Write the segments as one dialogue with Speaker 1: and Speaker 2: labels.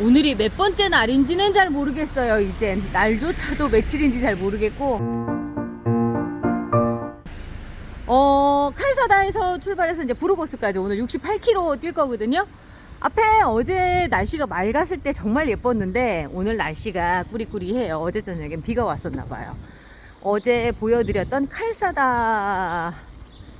Speaker 1: 오늘이 몇 번째 날인지는 잘 모르겠어요. 이젠 날조차도 며칠인지 잘 모르겠고. 어 칼사다에서 출발해서 이제 부르고스까지 오늘 68km 뛸 거거든요. 앞에 어제 날씨가 맑았을 때 정말 예뻤는데 오늘 날씨가 꾸리꾸리해요. 어제 저녁엔 비가 왔었나 봐요. 어제 보여드렸던 칼사다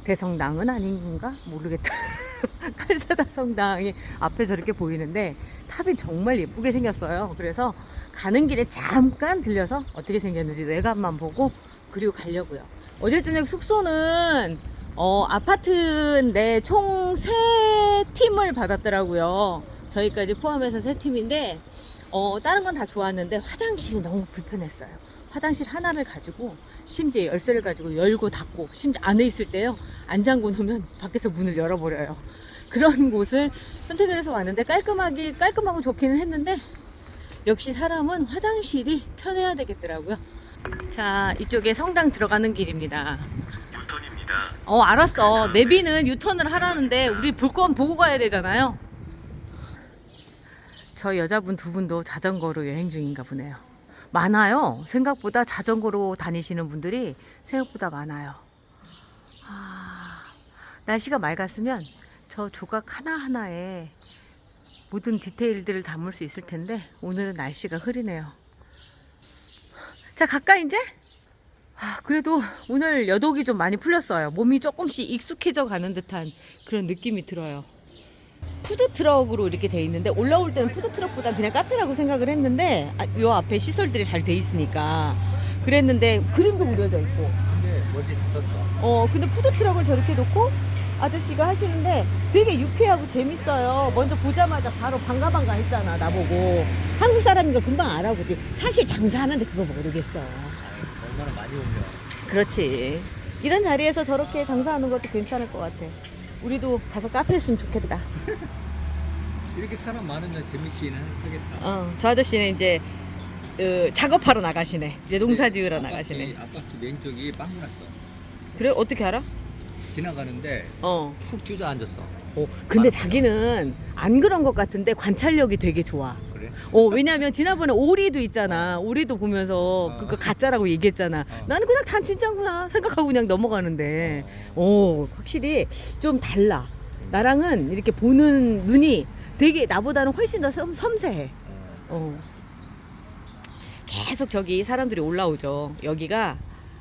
Speaker 1: 대성당은 아닌 건가? 모르겠다. 칼사다 성당이 앞에 저렇게 보이는데 탑이 정말 예쁘게 생겼어요. 그래서 가는 길에 잠깐 들려서 어떻게 생겼는지 외관만 보고 그리고 가려고요. 어제 저녁 숙소는 어, 아파트인데 총 세 팀을 받았더라고요. 저희까지 포함해서 세 팀인데 어, 다른 건 다 좋았는데 화장실이 너무 불편했어요. 화장실 하나를 가지고 심지어 열쇠를 가지고 열고 닫고 심지어 안에 있을 때요 안 잠궈 놓으면 밖에서 문을 열어버려요. 그런 곳을 선택을 해서 왔는데 깔끔하게 깔끔하고 좋기는 했는데 역시 사람은 화장실이 편해야 되겠더라고요. 자 이쪽에 성당 들어가는 길입니다.
Speaker 2: 유턴입니다.
Speaker 1: 어 알았어 내비는 유턴을 하라는데 우리 볼 건 보고 가야 되잖아요 저 여자분 두 분도 자전거로 여행 중인가 보네요 많아요 생각보다 자전거로 다니시는 분들이 생각보다 많아요 아, 날씨가 맑았으면 저 조각 하나하나에 모든 디테일들을 담을 수 있을 텐데 오늘은 날씨가 흐리네요 자 가까이 이제 아, 그래도 오늘 여독이 좀 많이 풀렸어요. 몸이 조금씩 익숙해져 가는 듯한 그런 느낌이 들어요. 푸드트럭으로 이렇게 돼 있는데 올라올 때는 푸드트럭보다 그냥 카페라고 생각을 했는데 아, 요 앞에 시설들이 잘 돼 있으니까 그랬는데 그림도 그려져 있고
Speaker 2: 근데 멀리 섰어.
Speaker 1: 어 근데 푸드트럭을 저렇게 놓고 아저씨가 하시는데 되게 유쾌하고 재밌어요. 먼저 보자마자 바로 반가 반가 했잖아 나보고 한국 사람인가 금방 알아보지. 사실 장사하는데 그거 모르겠어.
Speaker 2: 얼마나 많이 오면.
Speaker 1: 그렇지. 이런 자리에서 저렇게 장사하는 것도 괜찮을 것 같아. 우리도 가서 카페 했으면 좋겠다.
Speaker 2: 이렇게 사람 많으면 재밌기는 하겠다.
Speaker 1: 어, 저 아저씨는 이제 어, 작업하러 나가시네. 이제 농사 지으러
Speaker 2: 아파트,
Speaker 1: 나가시네.
Speaker 2: 아파트 왼쪽이 빵 났어.
Speaker 1: 그래 어떻게 알아?
Speaker 2: 지나가는데
Speaker 1: 어.
Speaker 2: 푹 주저앉았어.
Speaker 1: 어, 근데. 자기는 안 그런 것 같은데 관찰력이 되게 좋아. 어, 왜냐면 지난번에 오리도 있잖아. 오리도 보면서
Speaker 2: 어.
Speaker 1: 그거 가짜라고 얘기했잖아.
Speaker 2: 어.
Speaker 1: 나는 그냥 다 진짜구나 생각하고 그냥 넘어가는데, 어, 확실히 좀 달라. 나랑은 이렇게 보는 눈이 되게 나보다는 훨씬 더 섬, 섬세해.
Speaker 2: 어.
Speaker 1: 어. 계속 저기 사람들이 올라오죠. 여기가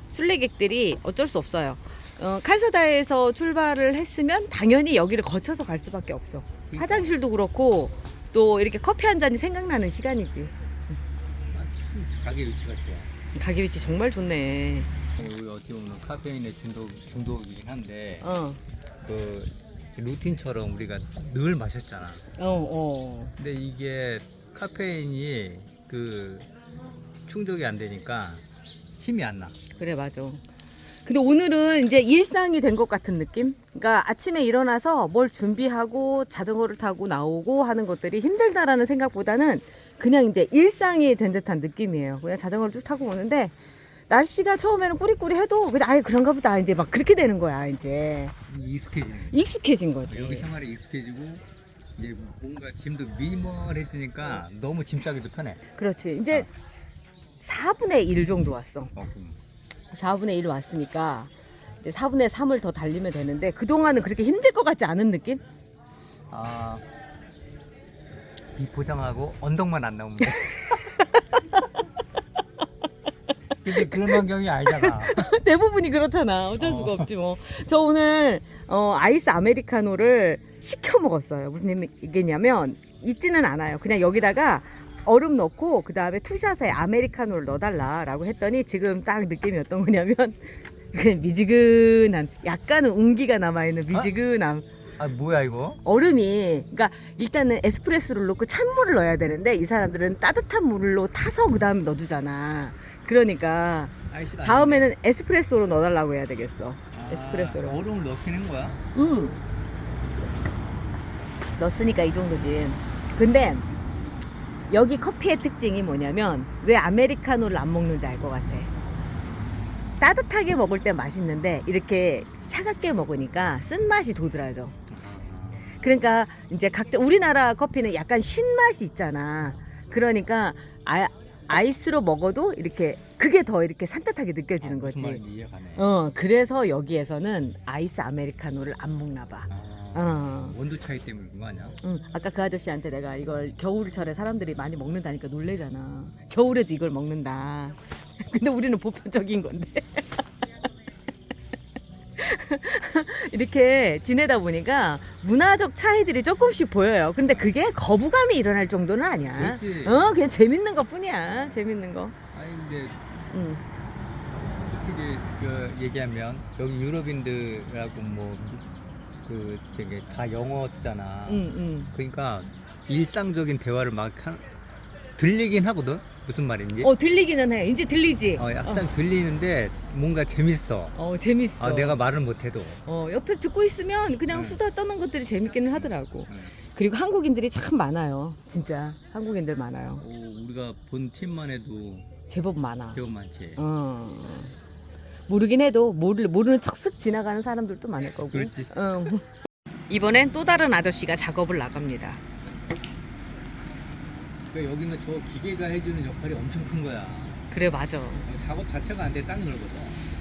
Speaker 1: 순례객들이 어쩔 수 없어요. 어, 칼사다에서 출발을 했으면 당연히 여기를 거쳐서 갈 수밖에 없어. 화장실도 그렇고 또 이렇게 커피 한 잔이 생각나는 시간이지.
Speaker 2: 아, 참 가게 위치가 좋아.
Speaker 1: 가게 위치 정말 좋네.
Speaker 2: 여기 어떻게 보면 카페인의 중독 중독이긴 한데
Speaker 1: 어,
Speaker 2: 그 루틴처럼 우리가 늘 마셨잖아.
Speaker 1: 어, 어.
Speaker 2: 근데 이게 카페인이 그 충족이 안 되니까 힘이 안 나.
Speaker 1: 그래 맞아. 근데 오늘은 이제 일상이 된 것 같은 느낌? 그러니까 아침에 일어나서 뭘 준비하고 자전거를 타고 나오고 하는 것들이 힘들다라는 생각보다는 그냥 이제 일상이 된 듯한 느낌이에요. 그냥 자전거를 쭉 타고 오는데 날씨가 처음에는 꾸리꾸리 해도 그냥 아예 그런가 보다 이제 막 그렇게 되는 거야 이제
Speaker 2: 익숙해지는.
Speaker 1: 익숙해진 거지.
Speaker 2: 여기 생활에 익숙해지고 이제 뭔가 짐도 미멀해지니까 너무 짐 싸기도 편해.
Speaker 1: 그렇지. 이제 4분의 1 정도 왔어.
Speaker 2: 어, 그럼.
Speaker 1: 4분의 1 왔으니까 이제 4분의 3을 더 달리면 되는데 그동안은 그렇게 힘들 것 같지 않은 느낌?
Speaker 2: 아, 이 포장하고 언덕만 안 나오면 돼. 근데 그런 환경이 아니잖아.
Speaker 1: 대부분이 그렇잖아. 어쩔 수가 없지 뭐. 저 오늘 어, 아이스 아메리카노를 시켜 먹었어요. 무슨 얘기냐면 있지는 않아요. 그냥 여기다가 얼음 넣고 그 다음에 투샷에 아메리카노를 넣어달라라고 했더니 지금 딱 느낌이 어떤 거냐면 그냥 미지근한 약간은 운기가 남아있는 미지근함.
Speaker 2: 아, 뭐야 이거?
Speaker 1: 얼음이 그러니까 일단은 에스프레소를 넣고 찬물을 넣어야 되는데 이 사람들은 따뜻한 물로 타서 그 다음에 넣어주잖아. 그러니까 다음에는 에스프레소로 넣어달라고 해야 되겠어.
Speaker 2: 아니네.
Speaker 1: 에스프레소로.
Speaker 2: 아, 얼음을 넣기는 거야?
Speaker 1: 응. 넣었으니까 이 정도지. 근데 여기 커피의 특징이 뭐냐면 왜 아메리카노를 안 먹는지 알 것 같아. 따뜻하게 먹을 때 맛있는데 이렇게 차갑게 먹으니까 쓴맛이 도드라져. 그러니까 이제 각자 우리나라 커피는 약간 신맛이 있잖아. 그러니까 아, 아이스로 먹어도 이렇게 그게 더 이렇게 산뜻하게 느껴지는
Speaker 2: 아,
Speaker 1: 거지.
Speaker 2: 이해가네.
Speaker 1: 어, 그래서 여기에서는 아이스 아메리카노를 안 먹나 봐.
Speaker 2: 아,
Speaker 1: 어.
Speaker 2: 온도 차이 때문에 아니야?
Speaker 1: 응, 아까 그 아저씨한테 내가 이걸 겨울철에 사람들이 많이 먹는다니까 놀래잖아. 겨울에도 이걸 먹는다. 근데 우리는 보편적인 건데. 이렇게 지내다 보니까 문화적 차이들이 조금씩 보여요. 근데 그게 거부감이 일어날 정도는 아니야.
Speaker 2: 그렇지.
Speaker 1: 어, 그냥 재밌는 것 뿐이야. 재밌는 거.
Speaker 2: 아니 근데
Speaker 1: 응.
Speaker 2: 솔직히 그 얘기하면 여기 유럽인들하고 뭐 그 되게 다 영어 쓰잖아.
Speaker 1: 응, 응.
Speaker 2: 그러니까 일상적인 대화를 막 한, 들리긴 하거든. 무슨 말인지.
Speaker 1: 어, 들리기는 해. 이제 들리지?
Speaker 2: 어, 약간 들리는데 뭔가 재밌어.
Speaker 1: 어, 재밌어.
Speaker 2: 아, 내가 말을 못해도.
Speaker 1: 어, 옆에 듣고 있으면 그냥
Speaker 2: 응.
Speaker 1: 수다 떠는 것들이 재밌기는 하더라고.
Speaker 2: 응.
Speaker 1: 그리고 한국인들이 참 많아요. 진짜 한국인들 많아요.
Speaker 2: 오, 우리가 본 팀만 해도
Speaker 1: 제법 많아.
Speaker 2: 제법 많지.
Speaker 1: 어. 모르긴 해도 모르, 모르는 척 쓱 지나가는 사람들도 많을 거고.
Speaker 2: 그렇지.
Speaker 1: 어. 이번엔 또 다른 아저씨가 작업을 나갑니다.
Speaker 2: 그러니까 여기는 저 기계가 해주는 역할이 엄청 큰 거야.
Speaker 1: 그래 맞아.
Speaker 2: 작업 자체가 안 돼, 땅이 넓어서.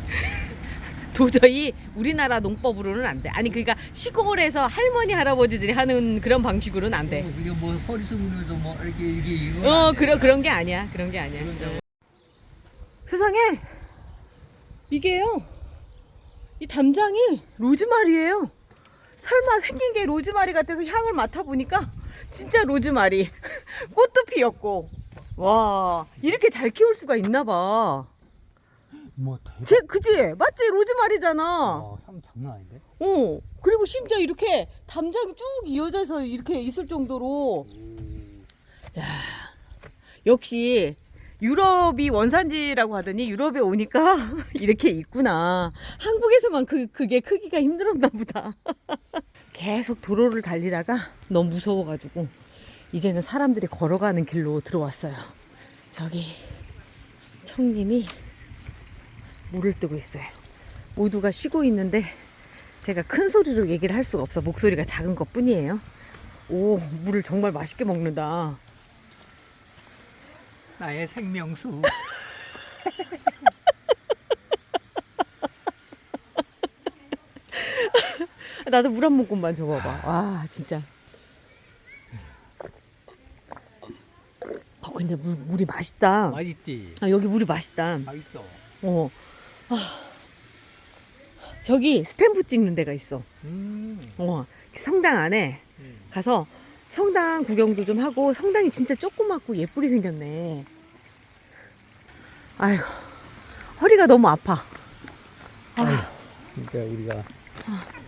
Speaker 1: 도저히 우리나라 농법으로는 안 돼. 아니 그러니까 시골에서 할머니 할아버지들이 하는 그런 방식으로는 안 돼.
Speaker 2: 어, 그게 뭐 허리 숙이면서 뭐 이렇게 이게 이거.
Speaker 1: 어 그런 그런 게 아니야. 그런 게 아니야. 어. 세상에 이게요. 이 담장이 로즈마리예요. 설마 생긴 게 로즈마리 같아서 향을 맡아 보니까 진짜 로즈마리. 꽃도 피었고. 와 이렇게 잘 키울 수가 있나 봐.
Speaker 2: 뭐 대박.
Speaker 1: 제, 그지? 맞지? 로즈마리잖아.
Speaker 2: 어, 향 장난 아닌데?
Speaker 1: 어. 그리고 심지어 이렇게 담장이 쭉 이어져서 이렇게 있을 정도로 역시 유럽이 원산지라고 하더니 유럽에 오니까 이렇게 있구나. 한국에서만 그, 그게 크기가 힘들었나 보다. 계속 도로를 달리다가 너무 무서워가지고 이제는 사람들이 걸어가는 길로 들어왔어요. 저기 청님이 물을 뜨고 있어요. 모두가 쉬고 있는데 제가 큰 소리로 얘기를 할 수가 없어. 목소리가 작은 것 뿐이에요. 오, 물을 정말 맛있게 먹는다.
Speaker 2: 나의 생명수.
Speaker 1: 나도 물 한 모금만 줘봐봐. 와, 진짜. 어, 근데 물, 물이 맛있다.
Speaker 2: 맛있지?
Speaker 1: 아, 여기 물이 맛있다.
Speaker 2: 맛있어.
Speaker 1: 어. 아. 저기 스탬프 찍는 데가 있어.
Speaker 2: 음.
Speaker 1: 어, 성당 안에
Speaker 2: 음.
Speaker 1: 가서 성당 구경도 좀 하고 성당이 진짜 조그맣고 예쁘게 생겼네. 아이고 허리가 너무 아파. 아,
Speaker 2: 그러니까 우리가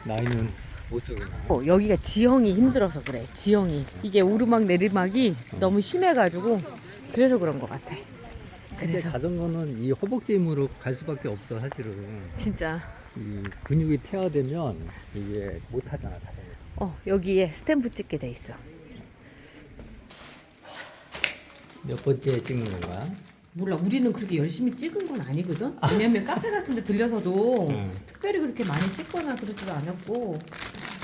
Speaker 2: 나이는 못.
Speaker 1: 어, 여기가 지형이 힘들어서 그래. 지형이 이게 오르막 내리막이 너무 심해가지고 그래서 그런 것 같아.
Speaker 2: 근데
Speaker 1: 그래서
Speaker 2: 자전거는 이 허벅지 힘으로 갈 수밖에 없어 사실은.
Speaker 1: 진짜
Speaker 2: 이 근육이 퇴화되면 이게 못 하잖아 자전거.
Speaker 1: 어 여기에 스탬프 찍게 돼 있어.
Speaker 2: 몇 번째 찍는 건가?
Speaker 1: 몰라 우리는 그렇게 열심히 찍은 건 아니거든 왜냐면 카페 같은 데 들려서도
Speaker 2: 응.
Speaker 1: 특별히 그렇게 많이 찍거나 그러지도 않았고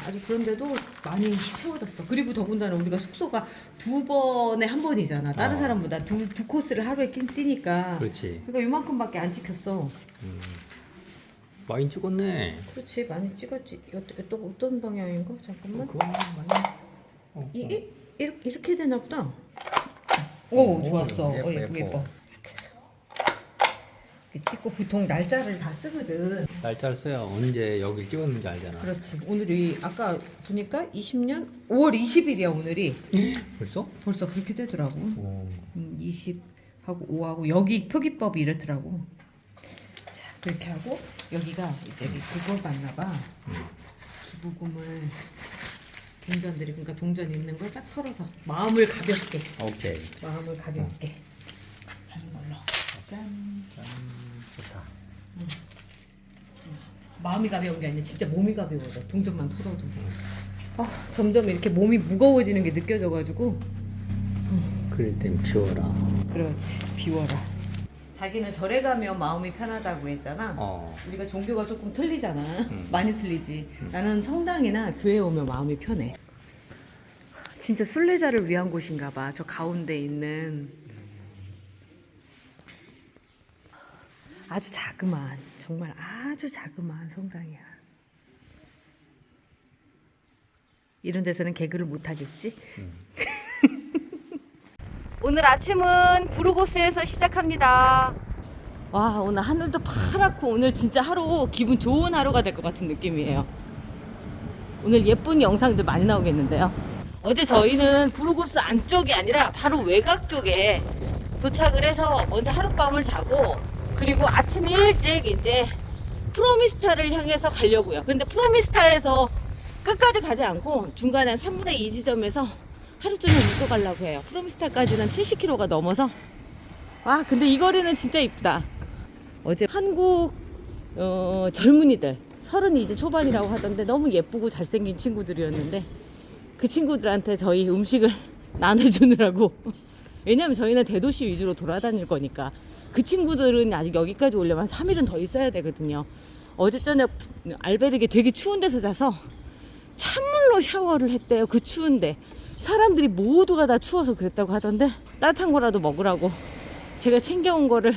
Speaker 1: 아주 그런데도 많이 채워졌어 그리고 더군다나 우리가 숙소가 두 번에 한 번이잖아 다른
Speaker 2: 어.
Speaker 1: 사람보다 두, 두 코스를 하루에 끼, 뛰니까
Speaker 2: 그렇지.
Speaker 1: 그러니까 요만큼밖에 안 찍혔어
Speaker 2: 음. 많이 찍었네.
Speaker 1: 그렇지 많이 찍었지 어떤, 어떤 방향인가 잠깐만
Speaker 2: 그거 많이. 어,
Speaker 1: 이,
Speaker 2: 어.
Speaker 1: 이, 이렇게, 이렇게 되나 보다 오
Speaker 2: 오,
Speaker 1: 좋았어
Speaker 2: 예뻐,
Speaker 1: 어, 예뻐
Speaker 2: 예뻐.
Speaker 1: 예뻐 이렇게 해서 이렇게 찍고 보통 날짜를 다 쓰거든
Speaker 2: 날짜를 써야 언제 여기 찍었는지 알잖아.
Speaker 1: 그렇지. 오늘이 아까 보니까 20년 5월 20일이야 오늘이.
Speaker 2: 벌써?
Speaker 1: 벌써 그렇게 되더라고.
Speaker 2: 오.
Speaker 1: 음, 20하고 5하고 여기 표기법이 이렇더라고. 자 그렇게 하고 여기가 이제 그걸 봤나 봐. 기부금을 동전들이 그러니까 동전 있는 걸 딱 털어서 마음을 가볍게
Speaker 2: 오케이.
Speaker 1: 마음을 가볍게 하는 걸로. 짠.
Speaker 2: 짠. 좋다.
Speaker 1: 마음이 가벼운 게 아니라 진짜 몸이 가벼워져. 동전만 털어도. 아 점점 이렇게 몸이 무거워지는 게 느껴져가지고.
Speaker 2: 그럴 땐 비워라.
Speaker 1: 그렇지 비워라 자기는 절에 가면 마음이 편하다고 했잖아
Speaker 2: 어.
Speaker 1: 우리가 종교가 조금 틀리잖아
Speaker 2: 음.
Speaker 1: 많이 틀리지 나는 성당이나 교회 오면 마음이 편해 진짜 순례자를 위한 곳인가 봐. 저 가운데 있는 아주 자그마한 정말 아주 자그마한 성당이야. 이런 데서는 개그를 못 하겠지? 오늘 아침은 부르고스에서 시작합니다. 와 오늘 하늘도 파랗고 오늘 진짜 하루 기분 좋은 하루가 될 것 같은 느낌이에요. 오늘 예쁜 영상들 많이 나오겠는데요. 어제 저희는 부르고스 안쪽이 아니라 바로 외곽 쪽에 도착을 해서 먼저 하룻밤을 자고 그리고 아침 일찍 이제 프로미스타를 향해서 가려고요. 그런데 프로미스타에서 끝까지 가지 않고 중간에 한 3분의 2 지점에서 하루 종일 묵고 가려고 해요. 프로미스타까지는 70km가 넘어서 와 근데 이 거리는 진짜 이쁘다. 어제 한국 어, 젊은이들 서른이 이제 초반이라고 하던데 너무 예쁘고 잘생긴 친구들이었는데 그 친구들한테 저희 음식을 나눠주느라고 왜냐면 저희는 대도시 위주로 돌아다닐 거니까 그 친구들은 아직 여기까지 오려면 3일은 더 있어야 되거든요. 어제 저녁 알베르게 되게 추운 데서 자서 찬물로 샤워를 했대요. 그 추운데 사람들이 모두가 다 추워서 그랬다고 하던데 따뜻한 거라도 먹으라고 제가 챙겨온 거를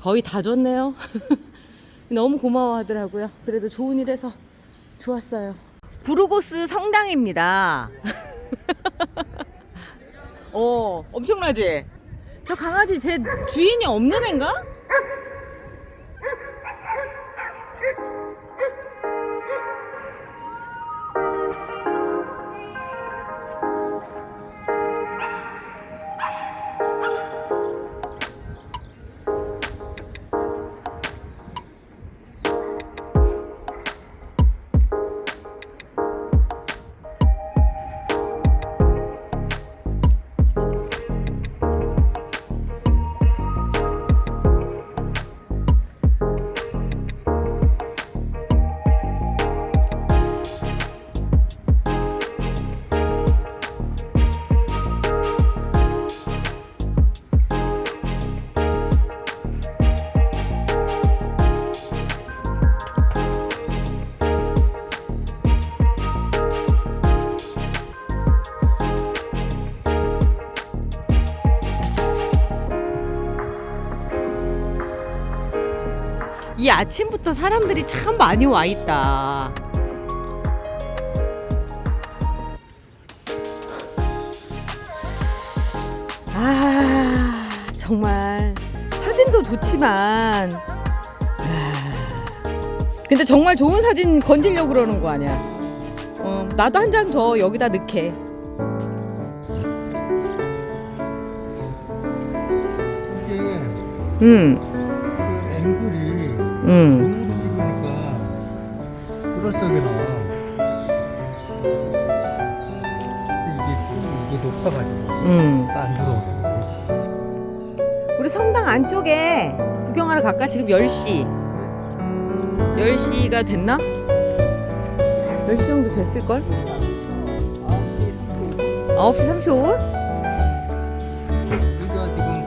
Speaker 1: 거의 다 줬네요. 너무 고마워 하더라고요. 그래도 좋은 일 해서 좋았어요. 부르고스 성당입니다. 어, 엄청나지? 저 강아지 제 주인이 없는 앤가? 이 아침부터 사람들이 참 많이 와 있다. 아, 정말 사진도 좋지만 아, 근데 정말 좋은 사진 건지려고 그러는 거 아니야. 어, 나도 한 장 더 여기다 넣게. 음,
Speaker 2: 그 앵글이
Speaker 1: 음.
Speaker 2: 몸으로 찍으니까 그럴싸하게 나와. 이게 이게 높아가지고
Speaker 1: 음.
Speaker 2: 안 들어오네.
Speaker 1: 우리 성당 안쪽에 구경하러 갈까? 지금 10시. 10시가 됐나? 10시 정도 됐을걸? 9시 35분?
Speaker 2: 우리가 지금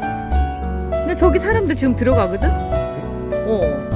Speaker 1: 근데 저기 사람들 지금 들어가거든? 어.